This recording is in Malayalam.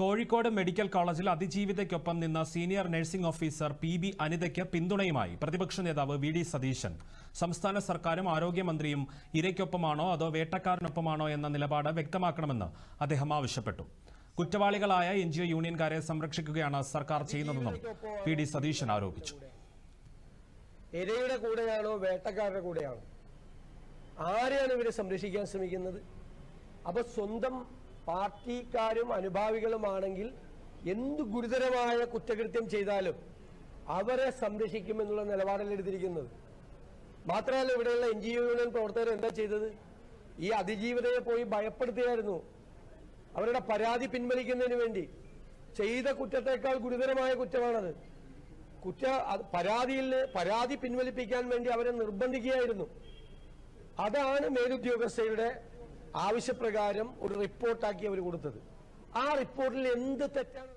കോഴിക്കോട് മെഡിക്കൽ കോളേജിൽ അതിജീവിതയ്ക്കൊപ്പം നിന്ന senior nursing officer P B അനിതയ്ക്ക് പിന്തുണയുമായി പ്രതിപക്ഷ നേതാവ് വി ഡി സതീശൻ. സംസ്ഥാന സർക്കാരും ആരോഗ്യമന്ത്രിയും ഇരയ്ക്കൊപ്പമാണോ അതോ വേട്ടക്കാരനൊപ്പമാണോ എന്ന നിലപാട് വ്യക്തമാക്കണമെന്ന് അദ്ദേഹം ആവശ്യപ്പെട്ടു. കുറ്റവാളികളായ എൻ ജി ഒ യൂണിയൻകാരെ സംരക്ഷിക്കുകയാണ് സർക്കാർ ചെയ്യുന്നതെന്നും പി ഡി സതീശൻ ആരോപിച്ചു. ഇരയുടെ കൂടെയാണോ വേട്ടക്കാരുടെ കൂടെയാണോ? ആരെയാണ് ഇവരെ സംരക്ഷിക്കാൻ ശ്രമിക്കുന്നത്? അപ്പൊ സ്വന്തം പാർട്ടിക്കാരും അനുഭാവികളുമാണെങ്കിൽ എന്ത് ഗുരുതരമായ കുറ്റകൃത്യം ചെയ്താലും അവരെ സംരക്ഷിക്കുമെന്നുള്ള നിലപാടല്ലേ എടുത്തിരിക്കുന്നത്. മാത്രമല്ല ഇവിടെയുള്ള എൻ ജി ഒ യൂണിയൻ പ്രവർത്തകർ എന്താ ചെയ്തത്? ഈ അതിജീവിതയെ പോയി ഭയപ്പെടുത്തിയായിരുന്നു അവരുടെ പരാതി പിൻവലിക്കുന്നതിന് വേണ്ടി. ചെയ്ത കുറ്റത്തേക്കാൾ ഗുരുതരമായ കുറ്റമാണത്. കുറ്റ പരാതിയിൽ പരാതി പിൻവലിപ്പിക്കാൻ വേണ്ടി അവരെ നിർബന്ധിക്കുകയായിരുന്നു. അതാണ് മേലുദ്യോഗസ്ഥയുടെ ആവശ്യപ്രകാരം ഒരു റിപ്പോർട്ടാക്കി അവർ കൊടുത്തത്. ആ റിപ്പോർട്ടിൽ എന്ത് തെറ്റാണ്?